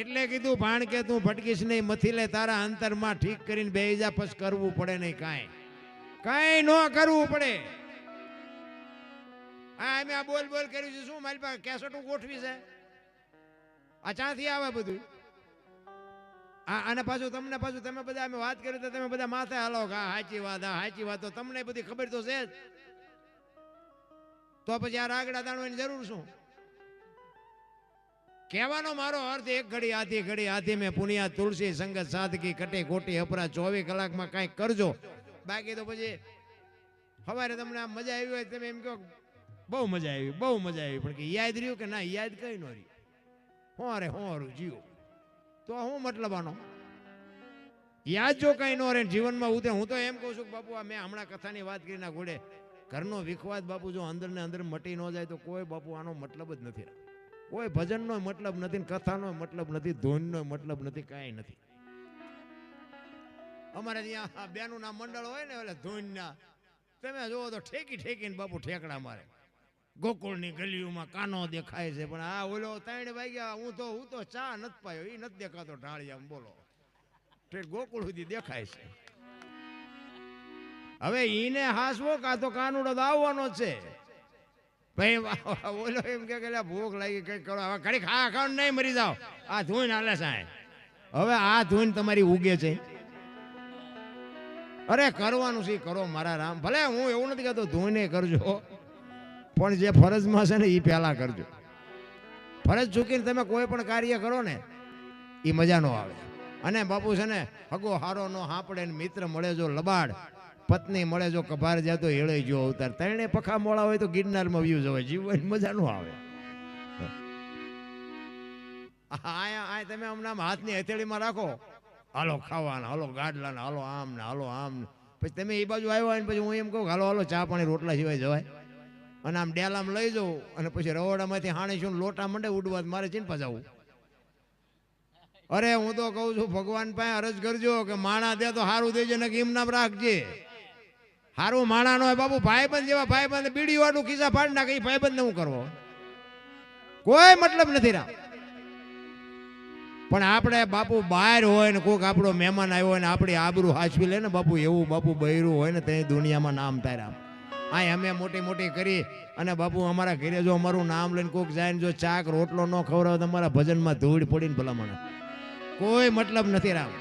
એટલે કીધું, ભાણ કે તું ભટકીશ નહીં, મથી લે, તારા અંતરમાં ઠીક કરીને બે જા પછ કરવું પડે નહીં કાંઈ. કાંઈ ન કરવું પડે. હા અમે આ બોલ બોલ કર્યું છે, શું મારી પાસે કેસેટું ગોઠવી છે? આ ચાથી આવે બધું. હા અને પાછું તમને પાછું તમે બધા અમે વાત કરી તો તમે બધા માથે હાલો હા સાચી વાત હા સાચી વાત, તો તમને બધી ખબર તો છે જ. તો પછી આ રાગડા દાણવાની જરૂર શું? કહેવાનો મારો અર્થ એક ઘડી આથી ઘડી આથી મેં પુનિયા, તુલસી, સંગત, સાદગી કટે કોટી અપરા ચોવીસ કલાકમાં કાંઈક કરજો. બાકી તો પછી સવારે તમને આમ મજા આવી હોય તમે એમ કહો બહુ મજા આવી, બહુ મજા આવી. પણ કે યાદ રહ્યું કે ના, યાદ કઈ ન રહ્યું. હું અરે હું અરું જીવો. તો હું મતલબ આનો યાદ જો કઈ ન રહે જીવનમાં ઉતરે. હું તો એમ કહું છું કે બાપુ, આ મેં હમણાં કથાની વાત કરી ના ઘોડે. ઘરનો વિખવાદ બાપુ જો અંદર ને અંદર મટી ન જાય તો કોઈ બાપુ આનો મતલબ જ નથી કોઈ ભજનનો મતલબ નથી ને કથાનો મતલબ નથી, ધૂનનો મતલબ નથી, કાંઈ નથી. અમારે ત્યાં બેનું ના મંડળ હોય ને, એટલે તમે જોવો તો ઠેકી ઠેકીને બાપુ ઠેકડા મારે. ગોકુળની ગલીઓમાં કાનો દેખાય છે, પણ આ ઓલો ત્રણ વાગ્યા, હું તો હું તો ચા નથી પાયો એ નથી દેખાતો ઢાળિયા બોલો. ગોકુળ સુધી દેખાય છે. હવે ઈને હાસવો, કા તો કાનુડો આવવાનો છે. ભાઈ ઓલો એમ કે ભૂખ લાગી કઈ કરો. હવે ઘડી ખા ખાવ નહીં મરી જાઓ. આ ધૂન હાલે સાહેબ. હવે આ ધૂન તમારી ઉગે છે. અરે, કરવાનું છે, કરો મારા રામ. ભલે હું એવું નથી કહેતો, ધૂને કરજો. પણ જે ફરજમાં છે ને એ પહેલા કરજો. ફરજ ચૂકીને તમે કોઈ પણ કાર્ય કરો ને એ મજા નો આવે. અને બાપુ છે ને, હગો હારો નો હાંપડે મિત્ર મળે જો લબાડ. પત્ની મળે જો કભાર જાય તો હેળે જો અવતાર. ત્રણે પખા મોળા હોય તો ગિરનારમાં વ્યૂ જવાય જીવન મજા નો આવે. આ તમે હમણાં હાથની હથેળીમાં રાખો. હાલો ખાવાના, હાલો ગાડલાના, હાલો આમ ને હાલો આમ પછી તમે એ બાજુ આવ્યા ને પછી હું એમ કહું હાલો હાલો, ચા પાણી રોટલા સિવાય જવાય. અને આમ ડેલામાં લઈ જાઉં અને પછી રવડામાંથી હાણીશું લોટા મંડે ઉડવા મારે ચીન પજાવું અરે હું તો કહું છું ભગવાન પાસે અરજ કરજો કે માણા દે તો સારું દેજો ને કે એમ નામ રાખજે. સારું માણા નો બાબુ ભાઈબંધ જેવા ભાઈબંધ, બીડી વાળું ખિસ્સા ફાડ નાખે એ ભાઈબંધ હું કરવો? કોઈ મતલબ નથી રામ પણ આપણે બાપુ બહાર હોય ને કોઈક આપણો મહેમાન આવ્યો હોય ને આપણી આબરૂ હાચવી લે ને બાપુ, એવું બાપુ બૈરું હોય ને તે દુનિયામાં નામ તારા આ અમે મોટી મોટી કરી અને બાપુ અમારા ઘરે જો અમારું નામ લઈને કોઈક જાય ને જો ચાક રોટલો ન ખવડાવે તો અમારા ભજનમાં ધૂળ પડીને ભલામણ. કોઈ મતલબ નથી રામ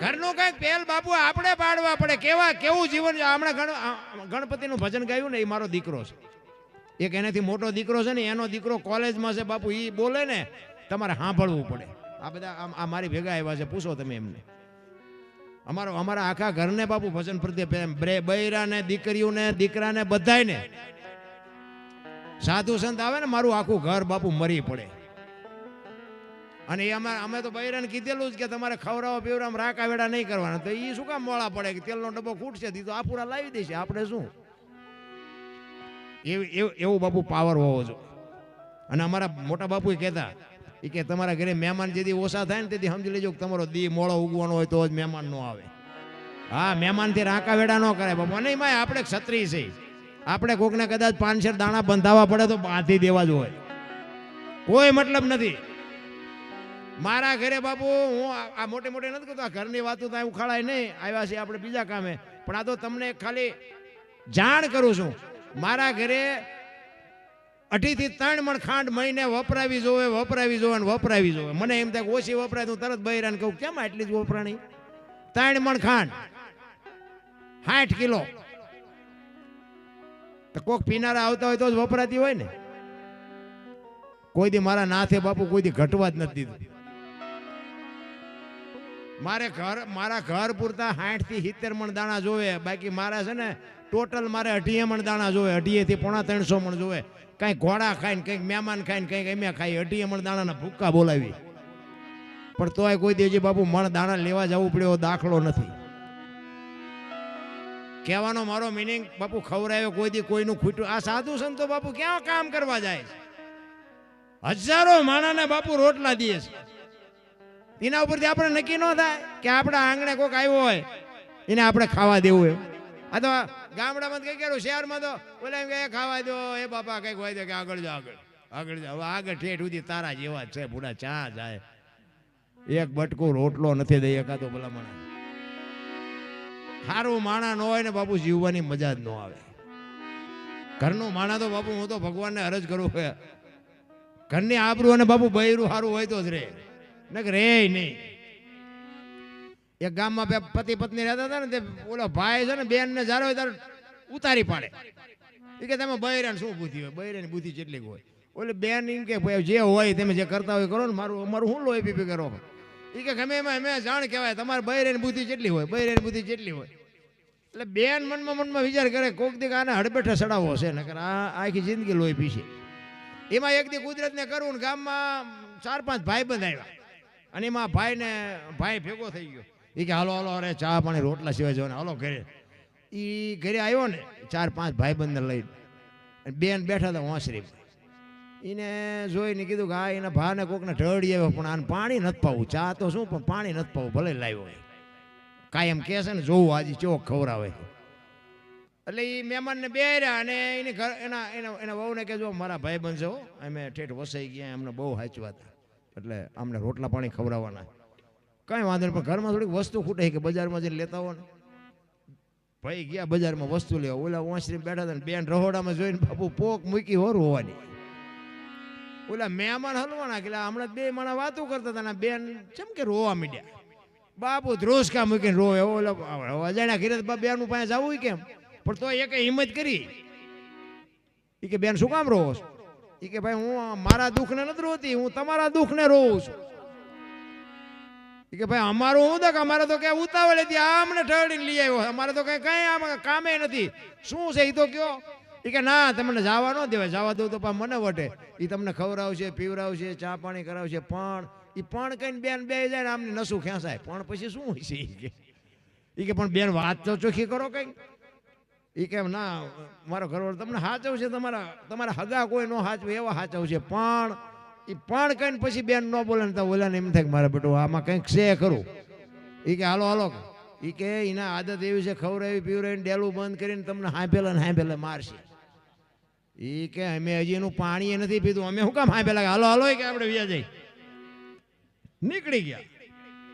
ઘરનું કંઈક પહેલ બાપુ આપણે પાડવા પડે. કેવા, કેવું જીવન હમણાં ગણ- ગણપતિનું ભજન ગાયું ને એ મારો દીકરો છે. એક એનાથી મોટો દીકરો છે ને, એનો દીકરો કોલેજમાં છે બાપુ એ બોલે ને, તમારે સાંભળવું પડે. આ બધા આ મારી ભેગા આવ્યા છે, પૂછો તમે એમને. અમારો, અમારા આખા ઘરને બાપુ ભજન પ્રત્યે બૈરાને, દીકરીઓને, દીકરાને, બધાયને. સાધુ સંત આવે ને, મારું આખું ઘર બાપુ મરી પડે. અને એ અમારે અમે તો બૈરાને કીધેલું જ કે તમારે ખવડાવો પીવડાવ રાકા વેડા નહીં કરવાના. તો એ શું કામ મોળા પડે કે તેલનો ડબ્બો ખૂટશે તી તો આ પૂરા લાવી દેશે. આપણે શું? એવું, એવું- બાપુ પાવર હોવો જોઈએ. અને અમારા મોટા બાપુ કહેતા એ કે તમારા ઘરે મહેમાન જેથી ઓછા થાય ને તેથી સમજી લેજો કે તમારો દી મોળો ઉગવાનો હોય તો જ મહેમાન નો આવે. હા, મહેમાનથી રાકા વેડા ન કરાય બાપુ. અને એમાં આપણે ક્ષત્રિય છે. આપણે કોકને કદાચ પાંચસેર દાણા બંધાવા પડે તો બાંધી દેવા જ હોય. કોઈ મતલબ નથી. મારા ઘરે બાપુ, હું આ- મોટે મોટી નથી કહેતો, આ ઘરની વાતો તો ઉખાડાય નહીં. આવ્યા છે આપણે બીજા કામે. પણ આ તો તમને ખાલી જાણ કરું છું. મારા ઘરે અઢીથી ત્રણ મણ ખાંડ મહિને વપરાવી જોવે વપરાવી જોવે વપરાવી જોવે. મને એમ થાય ઓછી વપરાય હું તરત બૈરાને કહું, કેમ આટલી જ વપરાણી? ત્રણ મણ ખાંડ. સાઠ કિલો. તો કોક પીનારા આવતા હોય તો જ વપરાતી હોય ને? કોઈ દી મારા નાથે બાપુ કોઈ દી ઘટવા જ નથી દીધું. મારે ઘર મારા ઘર પૂરતા સાઠથી સિત્તેર મણ દાણા જોવે. બાકી મારા છે ને, ટોટલ મારે અઢીએ મણ દાણા જોવે. અઢીએ થી પોણા ત્રણસો મણ જોવે. કંઈક ઘોડા ખાઈને, કંઈક મહેમાન ખાઈને, કંઈક અમે ખાઈ અઢીએ મણ દાણાના ભૂક્કા બોલાવી. પણ તોય કોઈ દેજી બાપુ મણ દાણા લેવા જવું પડ્યો દાખલો નથી. કહેવાનો મારો મિનિંગ બાપુ ખવરાયો કોઈ દી કોઈનું ખૂટ્યું. આ સાધુ સંતો બાપુ ક્યાં કામ કરવા જાય છે? હજારો માણાને બાપુ રોટલા દે છે. એના ઉપરથી આપણે નક્કી ન થાય કે આપણા આંગણે કોઈક આવ્યો હોય, એને આપણે ખાવા દેવું એમ. તો ગામડામાં કઈ કરું શહેરમાં તો બોલે એમ કે ખાવા દો, એ બાપા કંઈક હોય તો કે આગળ જાઓ, આગળ આગળ જાઓ. આગળ ઠેઠ સુધી તારા જેવા છે બુડા ચા જાય. એક બટકો રોટલો નથી દઈ એકાદો મને સારું માણા ન હોય ને બાપુ, જીવવાની મજા જ ન આવે. ઘરનું માણા તો બાપુ, હું તો ભગવાનને અરજ કરું ઘરની આબરું અને બાપુ બૈરું સારું હોય તો જ રે. ને રે નહીં. એક ગામમાં બે પતિ પત્ની રહેતા હતા ને ઓલો ભાઈ છે ને, બેન ને જારો તાર ઉતારી પાડે. એ કે તમે બૈરા શું બુદ્ધિ હોય? બૈરાની બુદ્ધિ જેટલી હોય. ઓલે બેન એમ કે ભાઈ, જે હોય તમે જે કરતા હોય કરો ને, મારું, અમારું શું લોહી પીપી કરો? એ કે ગમે એમાં મેં જાણ કહેવાય, તમારે બૈરાની બુદ્ધિ જેટલી હોય, બૈરાની બુદ્ધિ જેટલી હોય. એટલે બેન મનમાં મનમાં વિચાર કરે, કોક દીક આને હડબેઠે સડાવો છે, નકર આ આખી જિંદગી લોહી પીશે. એમાં એક દી કુદરતને કરવું ને ગામમાં ચાર પાંચ ભાઈ બંધ આવ્યા. અને એમાં ભાઈને ભાઈ ભેગો થઈ ગયો. એ કે, હાલો હાલો, અરે ચા પાણી રોટલા સિવાય જવાને. હાલો, ઘરે. એ ઘરે આવ્યો ને, ચાર પાંચ ભાઈ બંધને લઈને બેન બેઠા હતા વાંસરી એને જોઈને કીધું કે, આ એના ભાને કોકને ઢળી આવ્યો, પણ આને પાણી નથી પાવું. ચા તો શું, પણ પાણી નથી પાવું, ભલે લાવ્યો કાયમ કહે છે ને જોવું આજે ચોક ખવડાવે. એટલે એ મહેમાનને બેર્યા અને એની ઘર એના એના એના વહુને કહેજો, મારા ભાઈ હો અમે ઠેઠ વસાઈ ગયા એમને બહુ હાચવા હતા એટલે આમને રોટલા પાણી ખવડાવવાના. કાંઈ વાંધો નહીં, પણ ઘરમાં થોડીક વસ્તુ ખૂટે કે બજારમાં જઈને લેતા હો ને. ભાઈ ગયા બજારમાં વસ્તુ લેવા, ઓલા વાંસરી બેઠા હતા બેન રહોડામાં જોઈને બાપુ પોક મૂકી હોર હોવાની. ઓલા મહેમાન હલવાના કે હમણાં બે માણા વાતો કરતા હતા બેન ચમ કે રોવા મીડ્યા. બાપુ ધ્રોસકા મૂકીને રોવે ઓલા અજાણ્યા ઘરે તો બેનું પાસે જવું કેમ? પણ તો એક હિંમત કરી. એ કે, બેન, શું કામ રોવો છો? કે ભાઈ, હું મારા દુઃખને નથી રોતી, હું તમારા દુઃખને રોઉં છું. કે ભાઈ, અમારું હું તો અમારે તો કઈ ઉતાવળ હતી, આમને ઠરડીને લઈ આવ્યો. અમારે તો કઈ કઈ આમ કામે નથી. શું છે એ તો કયો? એ કે ના, તમને જવા ન દેવાય. જવા દઉં તો મને વટે. એ તમને ખવડાવશે, પીવડાવશે, ચા પાણી કરાવશે, પણ એ પણ કઈને બેન બે જાય ને આમને નસું ખેંચાય. પણ પછી શું હોય છે એ કે? પણ બેન વાત તો ચોખ્ખી કરો કઈ એ કેમ ના, મારો ઘરવાળો તમને હાચવશે તમારા તમારા હગા કોઈ ન હાચવે, એવા હાચવશે પણ એ પણ કઈ પછી બેન ન બોલે ને તો ઓલાને એમ થાય કે મારા બેટો આમાં કંઈક છે ખરું. એ કે, હાલો હાલો. એ કે એના આદત એવી છે, ખવડાવી, પીવડાવીને ડેલું બંધ કરીને તમને હાંભેલા ને હાંભેલા મારશે. એ કે, અમે હજી એનું પાણી નથી પીધું. અમે શું કામ હાંભેલા? હાલો હાલો કે આપણે વ્યા જઈ. નીકળી ગયા.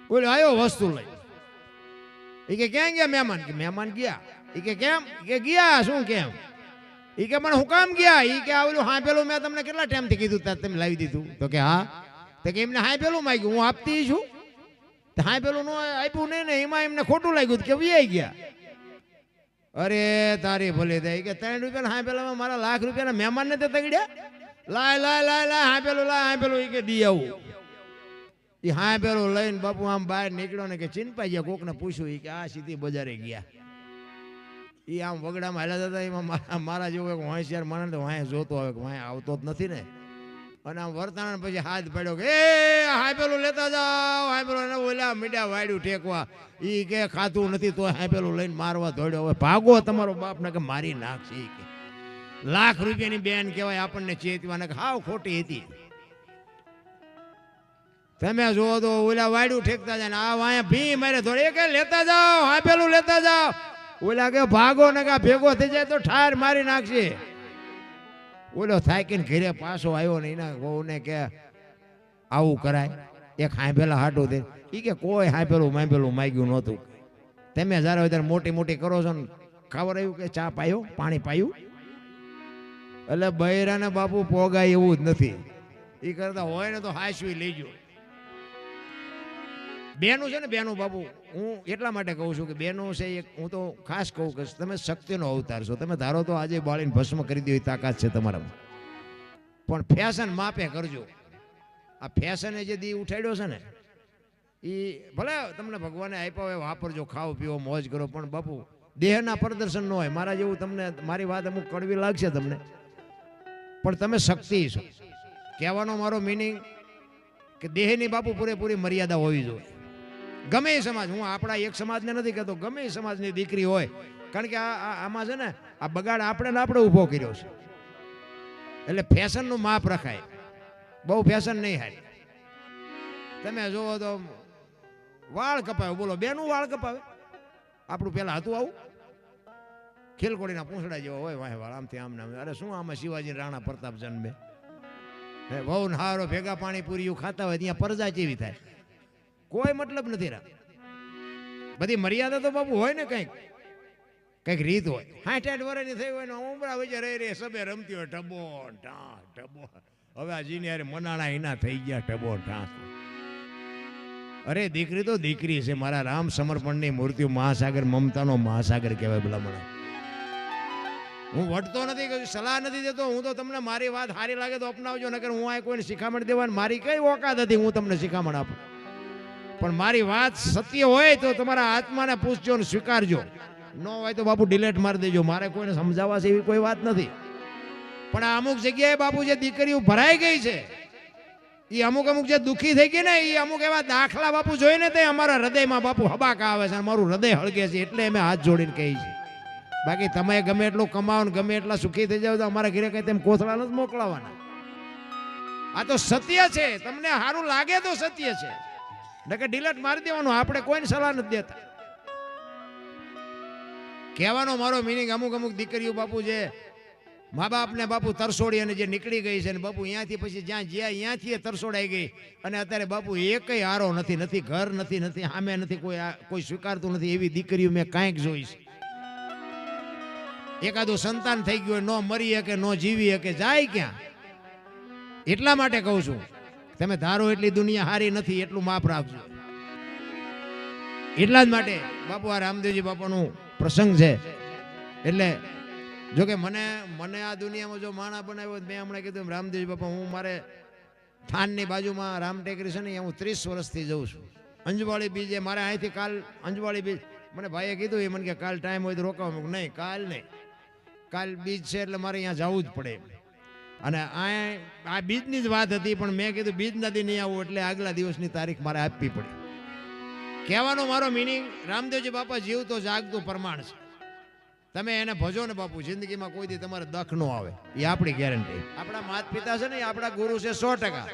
બોલે આવ્યો વસ્તુ લઈ. એ કે, ક્યાં ગયા મહેમાન? કે, મહેમાન ગયા. કે કેમ? કે ગયા, શું કેમ? એ કે પણ હું કામ ગયા? એ કે આ હા હાંભેલું મેં તમને કેટલા ટાઈમથી કીધું? ત્યાં તમે લાવી દીધું. તો કે હા. તો કે એમને હા પેલું માગ્યું. હું આપતી છું. હા પેલું નું આપ્યું નહીં ને, એમાં એમને ખોટું લાગ્યું કે વ્યાઈ ગયા. અરે તારી ભલે થાય કે ત્રણ રૂપિયા હાંભેલામાં મારા લાખ રૂપિયાના મહેમાનને તે તગડ્યા? લાય લાય લાય લાય, હાંભેલું લાય, હાંભેલું. એ કે દી આવું. એ હાંભેલું લઈને બાપુ આમ બહાર નીકળ્યો ને કે ચિંપાઈ ગયા કોકને પૂછ્યું. એ કે આ સીધી બજારે ગયા. એ આમ વગડામાં હેલા હતા એમાં મારા જેવો એક હોશિયાર મને તો વાંહે જોતો આવે કે આવતો જ નથી ને. અને આમ વર્તાણ પછી હાથ પડ્યો કે, એ પેલું લેતા જાઓ હાંભેલું એને ઓલા મીડિયા વાડ્યું ઠેકવા. એ કે ખાતું નથી તો પેલું લઈને મારવા દોડ્યો. હવે ભાગો તમારો બાપને કે મારી નાખશે એ કે. લાખ રૂપિયાની બેન કહેવાય આપણને ચેતવાને કે હાવ ખોટી હતી. તમે જુઓ તો ઓલા વાડ્યું ઠેકતા જાય ને આ વાયા ભી મારે થોડી કે, લેતા જાઓ હાંભેલું લેતા જાઓ. ઓલા કે ભાગો ને કા ભેગો થઈ જાય તો ઠાર મારી નાખશે. ઓલો થાકીને ઘરે પાછો આવ્યો ને એના વહુને કે આવું કરાય. એક હાંભેલા હાટું દે. એ કે કોઈ હાંભેલું માંભેલું માગ્યું નહોતું. તમે જ્યારે ત્યારે મોટી મોટી કરો છો ને ખબર આવ્યું કે ચા પાયો, પાણી પાયું? એટલે બૈરાને બાપુ પોગાય એવું જ નથી. એ કરતા હોય ને તો હાસવી લેજો બેનું છે ને, બેનું બાપુ, હું એટલા માટે કહું છું કે બેનું છે એક, હું તો ખાસ કહું કે તમે શક્તિનો અવતાર છો. તમે ધારો તો આજે બાળીને ભસ્મ કરી દેવી તાકાત છે તમારામાં. પણ ફેશન માપે કરજો. આ ફેશને જે દી ઉઠાડ્યો છે ને એ ભલે તમને ભગવાને આપ્યા હોય, વાપરજો, ખાઓ પીવો મોજ કરો, પણ બાપુ, દેહના પ્રદર્શન ન હોય. મારા જેવું તમને, મારી વાત અમુક કડવી લાગશે તમને. પણ તમે શક્તિ છો. કહેવાનો મારો મિનિંગ કે દેહની બાપુ પૂરેપૂરી મર્યાદા હોવી જોઈએ. ગમે એ સમાજ, હું આપણા એક સમાજને નથી કહેતો, ગમે એ સમાજની દીકરી હોય, કારણ કે આ આમાં છે ને, આ બગાડ આપણે ને આપણે ઊભો કર્યો છે. એટલે ફેશનનું માપ રખાય. બહુ ફેશન નહીં હારે તમે જુઓ તો વાળ કપાવે, બોલો, બેનું વાળ કપાવે. આપણું પહેલાં હતું આવું. ખેલકોડીના પૂંછડા જેવા હોય, વાહે વાળ, આમથી આમ અરે શું આમાં શિવાજી રાણા પ્રતાપ જન્મે? વહુ હારો ભેગા પાણીપુરીઓ ખાતા હોય, ત્યાં પરજા જેવી થાય? કોઈ મતલબ નથી રા. બધી મર્યાદા તો બાપુ હોય ને કંઈક. કંઈક રીત હોય. હાઠ આઠ વર્ષની થઈ હોય ને ઉમરા વચ્ચે રે રે સબે રમતી હોય ટબો ઢા ટબો હવે આ જીને અરે મનાણા એના થઈ ગયા ટબો ઢા અરે, દીકરી તો દીકરી છે, મારા રામ સમર્પણની મૂર્તિ મહાસાગર, મમતાનો મહાસાગર કહેવાય ભલામણ. હું વટતો નથી, કશું સલાહ નથી દેતો, હું તો તમને મારી વાત સારી લાગે તો અપનાવજો, નકર હું આ કોઈને શિખામણ દેવાની મારી કઈ ઓકાત હતી, હું તમને શિખામણ આપું. પણ મારી વાત સત્ય હોય તો તમારા આત્માને પૂછજો ને સ્વીકારજો. ન હોય તો બાપુ ડિલેટ મારી દેજો. મારે કોઈને સમજાવવા છે એવી કોઈ વાત નથી. પણ આ અમુક જગ્યાએ બાપુ જે દીકરીઓ ભરાઈ ગઈ છે એ અમુક અમુક જે દુઃખી થઈ ગઈ ને એ અમુક એવા દાખલા બાપુ જોઈને તે અમારા હૃદયમાં બાપુ હબાકા આવે છે અને મારું હૃદય હળગે છે એટલે અમે હાથ જોડીને કહી છે. બાકી તમે ગમે એટલું કમાવો ને ગમે એટલા સુખી થઈ જાવ તો અમારા ઘરે કઈ તેમ કોથળા નથી મોકલાવાના આ તો સત્ય છે. તમને સારું લાગે તો સત્ય છે. નકર ડિલેટ મારી દેવાનું આપણે કોઈને સલાહ નથી દેતા. કહેવાનો મારો મિનિંગ અમુક અમુક દીકરીઓ બાપુ છે મા બાપને બાપુ તરસોડી અને જે નીકળી ગઈ છે ને બાપુ અહીંયાથી પછી જ્યાં જ્યાં અહીંયાથી તરસોડાઈ ગઈ અને અત્યારે બાપુ એકય આરો નથી નથી ઘર નથી નથી સામે નથી કોઈ કોઈ સ્વીકારતું નથી એવી દીકરીઓ મેં કાંઈક જોઈ છે. એકાદું સંતાન થઈ ગયું હોય, ન મરી શકે ન જીવી શકે જાય ક્યાં? એટલા માટે કહું છું તમે ધારો એટલી દુનિયા હારી નથી, એટલું માપ રાખજો. એટલા જ માટે બાપુ, આ રામદેવજી બાપાનું પ્રસંગ છે. એટલે જો કે મને મને આ દુનિયામાં જો માણા બનાવ્યો મેં હમણાં કીધું રામદેવજી બાપા, હું મારે થાનની બાજુમાં રામ ટેકરી છે ને હું ત્રીસ વર્ષથી જઉં છું. અંજવાળી બીજે મારે અહીંથી કાલ, અંજવાળી બીજ મને ભાઈએ કીધું, એ મને કે કાલ ટાઈમ હોય તો રોકાવ. નહીં, કાલ નહીં. કાલ બીજ છે એટલે મારે અહીંયા જવું જ પડે. અને આ આ બીજની જ વાત હતી, પણ મેં કીધું બીજ નથી નહીં આવું એટલે આગલા દિવસની તારીખ મારે આપવી પડી. કહેવાનો મારો મિનિંગ રામદેવજી બાપા જીવતો જાગતું પ્રમાણ છે. તમે એને ભજો ને બાપુ, જિંદગીમાં કોઈ દી તમારે દખ ન આવે. એ આપણી ગેરંટી આપણા માત પિતા છે ને, એ આપણા ગુરુ છે સો ટકા.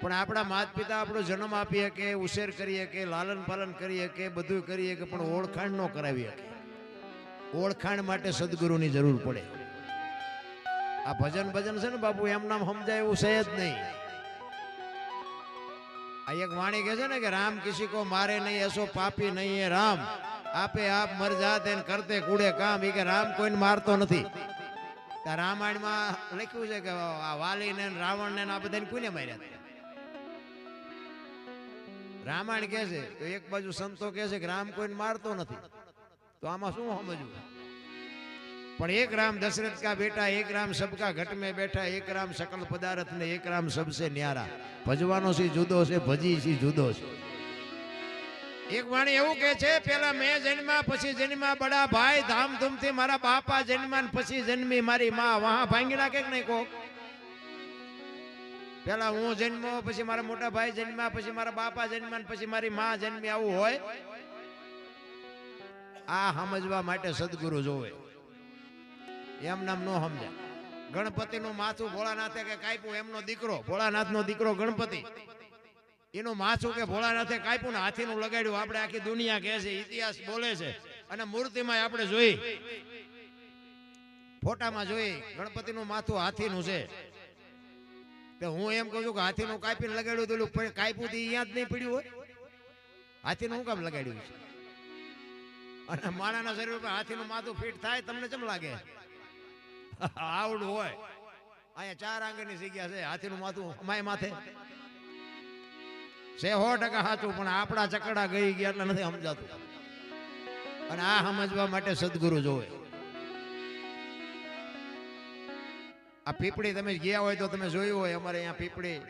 પણ આપણા માત પિતા આપણો જન્મ આપી શકે, ઉછેર કરીએ કે લાલન પાલન કરી શકે, બધું કરી શકે, પણ ઓળખાણ ન કરાવી શકે. ઓળખાણ માટે સદગુરુની જરૂર પડે. આ ભજન ભજન છે ને બાપુ એમ નામ સમજાય એવું છે જ નહીં. આ એક વાણી કહે છે ને કે રામ કિસી કો મારે નહીં, એસો પાપી નહીં એ રામ. આપે આપ મર જાતે કરતે કુડે કામ. એ કે રામ કોઈને મારતો નથી. રામાયણમાં લખ્યું છે કે આ વાલી ને રાવણ ને આ બધાને કોને માર્યા રામાયણ કહે છે, તો એક બાજુ સંતો કહે છે કે રામ કોઈને મારતો નથી. તો આમાં શું સમજવું? પણ એક રામ દશરથ કા બેટા, એક રામ સબકા ઘટ મેં બેઠા, એક રામ સકલ પદાર્થ ને એક રામ સબસે ન્યારા. ભજવાનો સી જુદો છે, ભજી સી જુદો છે. એક વાણી એવું કે છે, પેલા મેં જન્મ્યા, પછી જન્મ્યા બડા ભાઈ, ધામધૂમથી મારા બાપા જન્મા પછી જન્મી મારી માં. વહા ભાંગી નાખે કે નહીં કોક? પેલા હું જન્મો, પછી મારા મોટા ભાઈ જન્મ્યા, પછી મારા બાપા જન્મ્યા પછી મારી માં જન્મી. આવું હોય? આ સમજવા માટે સદગુરુ જોવે. એમ નામ નો સમજ્યા ગણપતિનું માથું ભોળાનાથે કે કાપ્યું, એમનો દીકરો, ભોળાનાથનો દીકરો ગણપતિ. એનું માથું કે ભોળાનાથે કાપ્યું ને હાથીનું લગાડ્યું, આપણે આખી દુનિયા કહે છે, ઇતિહાસ બોલે છે. અને મૂર્તિમાં આપણે જોઈ. ફોટામાં જોઈ, ગણપતિનું માથું હાથીનું છે. તો હું એમ કહું છું કે હાથીનું કાપીને લગાડ્યું પ- કાપ્યું તો અહીંયા જ નહીં પડ્યું હોય. હાથીનું હું કામ લગાડ્યું છે? અને માણાના શરીર ઉપર હાથીનું માથું ફિટ થાય, તમને કેમ લાગે? આવડું હોય. અહીંયા ચાર આંગણી જગ્યા છે હાથીનું માથું અમાય માથે. છે સો ટકા સાચું પણ આપણા ચકડા ગઈ ગયા એટલે નથી સમજાતું. અને આ સમજવા માટે સદગુરુ જોવે. આ પીપળી તમે ગયા હોય તો તમે જોયું હોય અમારે અહીંયા પીપળી.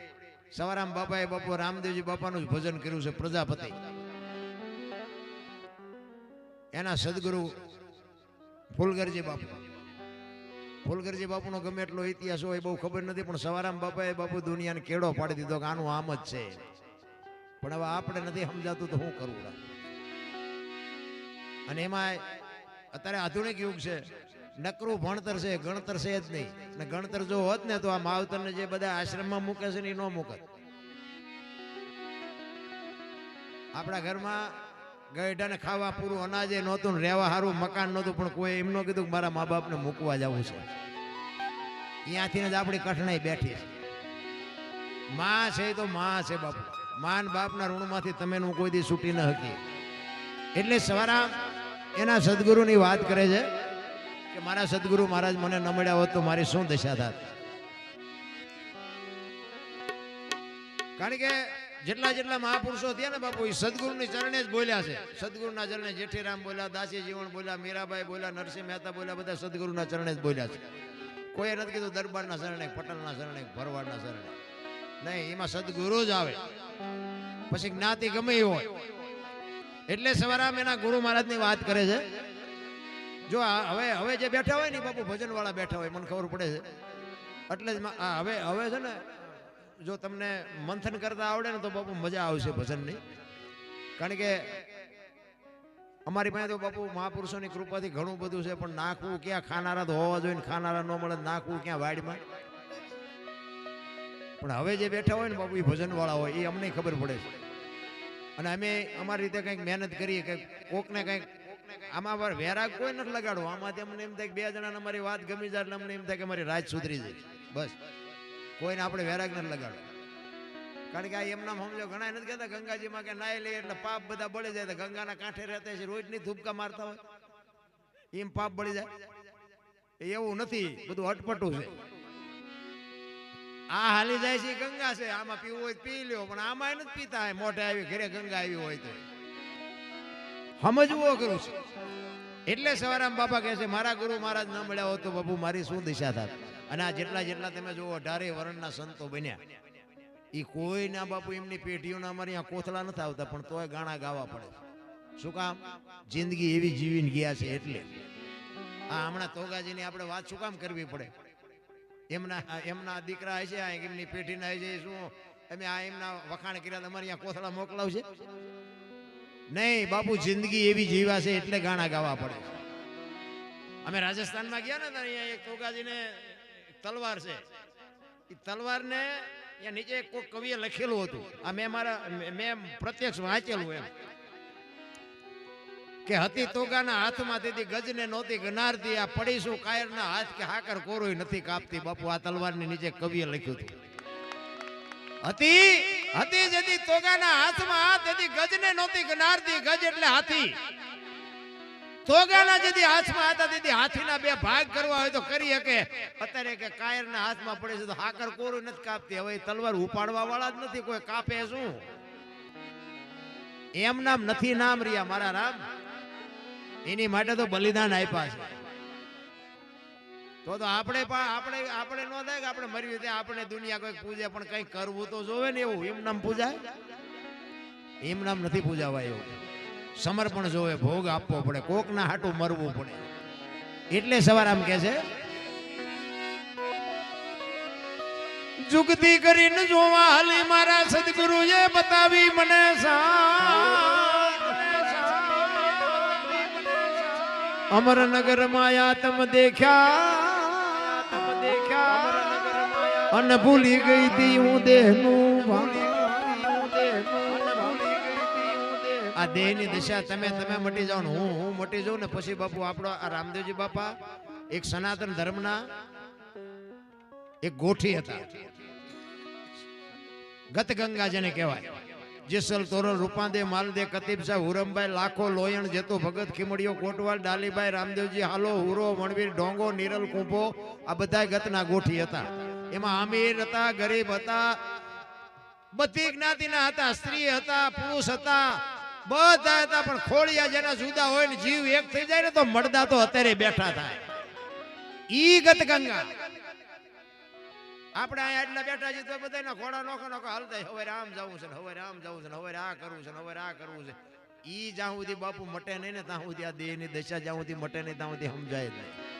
સવારામ બાપાએ બાપુ રામદેવજી બાપાનું જ ભજન કર્યું છે પ્રજાપતિ. એના સદગુરુ ફૂલગરજી બાપુ. ફૂલગરજી બાપુનો ગમે એટલો ઇતિહાસ હોય બહુ ખબર નથી, પણ સવારામ બાપાએ બાપુ દુનિયાને કેળો પાડી દીધો કે આનું આમ જ છે. પણ હવે આપણે નથી સમજાતું તો શું કરવું અને એમાં અત્યારે આધુનિક યુગ છે. નકરું ભણતર છે, ગણતર છે જ નહીં. અને ગણતર જો હોત ને તો આ માવતરને જે બધા આશ્રમમાં મૂકે છે ને એ ન મૂકત. આપણા ઘરમાં ગઈઢાને ખાવા પૂરું અનાજે નહોતું ને રહેવા સારું મકાન નહોતું, પણ કોઈ એમ ન કીધું કે મારા મા બાપને મૂકવા જવું છે. ત્યાંથી જ આપણી કઠણાઈ બેઠી છે. માં છે તો માં છે બાપુ. માન બાપના ઋણમાંથી તમે હું કોઈ દી છૂટી ન હકી એટલે સવારા એના સદગુરુની વાત કરે છે કે મારા સદગુરુ મહારાજ મને ન મળ્યા હોત તો મારી શું દશા થાત? કારણ કે જેટલા જેટલા મહાપુરુષો થયા ને બાપુ, એ સદગુરુની ચરણે જ બોલ્યા છે. સદગુરુના ચરણે જેઠીરામ બોલ્યા દાસી જીવન બોલ્યા, મીરાબાઈ બોલ્યા, નરસિંહ મહેતા બોલ્યા, બધા સદગુરુના ચરણે જ બોલ્યા છે. કોઈએ નથી કીધું દરબારના શરણે પટેલના શરણે ભરવાડના શરણે નહીં, એમાં સદગુરુ જ આવે. પછી જ્ઞાતિ ગમે એ હોય. એટલે સવારામ એના ગુરુ મહારાજની વાત કરે છે. જો હવે હવે જે બેઠા હોય ને બાપુ, ભજનવાળા બેઠા હોય, મને ખબર પડે છે. એટલે જ હવે હવે છે ને જો તમને મંથન કરતા આવડે ને તો બાપુ મજા આવશે ભજનની. કારણ કે અમારી પાસે તો બાપુ મહાપુરુષોની કૃપાથી ઘણું બધું છે, પણ નાખવું ક્યાં ખાનારા તો હોવા જોઈએ ખાનારા ન મળે નાખવું ક્યાં વાડમાં? પણ હવે જે બેઠા હોય ને બાપુ, એ ભજન વાળા હોય, એ અમને ખબર પડે છે. અને અમે અમારી રીતે કંઈક મહેનત કરીએ, કંઈક કોકને કંઈક આમાં પર વેરાગ કોઈ નથી લગાડવું. આમાંથી અમને એમ થાય બે જણાને અમારી વાત ગમી જાય એટલે અમને એમ થાય કે અમારી રાત સુધરી જાય. બસ. કોઈને આપણે વેરાગ નથી લગાડો કારણ કે આ એમના સમજો ઘણા નથી કહેતા ગંગાજીમાં કે નાય લઈએ એટલે પાપ બધા બળી જાય ગંગાના કાંઠે રહેતા છે રોજની ધૂપકા મારતા હોય. એમ પાપ બળી જાય. એવું નથી, બધું અટપટું છે. આ હાલી જાય છે, ગંગા છે. આમાં પીવું હોય પી લ્યો, પણ આમાં નથી પીતા. હોય મોઢે આવી, ઘરે ગંગા આવી હોય તો. સમજવું કરું છું. એટલે સવારામ બાપા કહે છે, મારા ગુરુ મહારાજ ન મળ્યા હોત તો બાપુ મારી શું દિશા થાત? અને આ જેટલા જેટલા તમે જુઓ, અઢારે વર્ણના સંતો બન્યા. એ કોઈના બાપુ એમની પેઢીઓના અમારે અહીંયા કોથળા નથી આવતા, પણ તોય ગાણા ગાવા પડે શું કામ? જિંદગી એવી જીવીને ગયા છે એટલે. આ હમણાં તોગાજીની આપણે વાત શું કામ કરવી પડે? એમના એમના દીકરા છે એમની પેઢીના છે શું? અમે આ એમના વખાણ કર્યા અમારે અહીંયા કોથળા મોકલાવશે? નહીં, બાપુ જિંદગી એવી જીવા છે એટલે ગાણા ગાવા પડે અમે રાજસ્થાનમાં ગયા ને અહીંયા એક તોગાજીને તલવાર છે. એ તલવારને એ નીચે કોઈ કવિએ લખેલું હતું. આ મેં મારા, મેં પ્રત્યક્ષ વાંચેલું એમ. કે હતી તોગાના હાથમાં તેથી ગજને નહોતી ગનારતી. આ પડીશું કાયરના હાથ કે હાકર કોરોય નથી કાપતી. બાપુ, આ તલવારની નીચે કવિએ લખ્યું હતું. હતી હતી જેથી તોગાના હાથમાં તેથી ગજને નહોતી ગનારતી. ગજ એટલે હાથી. તોગાના ભાગ કરવા પડે તો હાકર કોરું નથી કાપતી. હવે તલવાર ઉપાડવા જ નથી, કોઈ કાપે શું? એની માટે તો બલિદાન આપ્યા છે. તો તો આપણે પણ આપણે આપણે ન થાય કે આપણે મરી ત્યાં આપણે દુનિયા કોઈ પૂજે, પણ કંઈ કરવું તો જોવે ને એવું. એમ નામ પૂજાય? એમ નામ નથી પૂજાવાય. એવું સમર્પણ જોવે, ભોગ આપવો પડે, કોકના હાટું મરવું પડે એટલે સવાર આમ કે છે, જુગતી કરીને જોવા હાલી મારા સદગુરુએ બતાવી મને અમરનગર માયા તમ દેખ્યા તમ દેખ્યા, અને ભૂલી ગઈ તી હું દેહનું ભાન. આ દેહની દિશા તમે તમે મટી જાઓ ને હું હું મટી જાઉં ને પછી બાપુ આપણો આ રામદેવજી બાપા એક સનાતન ધર્મના એક ગોઠી હતા. ગત ગંગા જેને કહેવાય. જેસલ તોરલ રૂપાદે માલદે કતીબ સાહેબ હુરમભાઈ, લાખો, લોયણ, જેતો ભગત, ખીમડીઓ, કોટવાલ ડાલીભાઈ રામદેવજી, હાલો, હુરો, વણવીર ડોંગો નિરલ, કુંભો, આ બધા ગતના ગોઠી હતા. એમાં અમીર હતા, ગરીબ હતા, બધી જ્ઞાતિના હતા, સ્ત્રી હતા, પુરુષ હતા બધા હતા, પણ ખોળિયા જેના જુદા હોય ને જીવ એક થઈ જાય ને તો મળદા તો અત્યારે બેઠા થાય ઈ ગત ગંગા. આપણે અહીંયા એટલા બેઠા છીએ તો બધાના ઘોડા નોખો નોખો હાલતા હવે રામ જવું છે ને, હવે રામ જવું છે ને, હવે આ કરવું છે ને, હવે આ કરવું છે. ઈ જ્યાં સુધી બાપુ મટે નહીં ને, ત્યાં સુધી આ દેહની દશા જ્યાં સુધી મટે નહીં, ત્યાં સુધી સમજાય નહીં.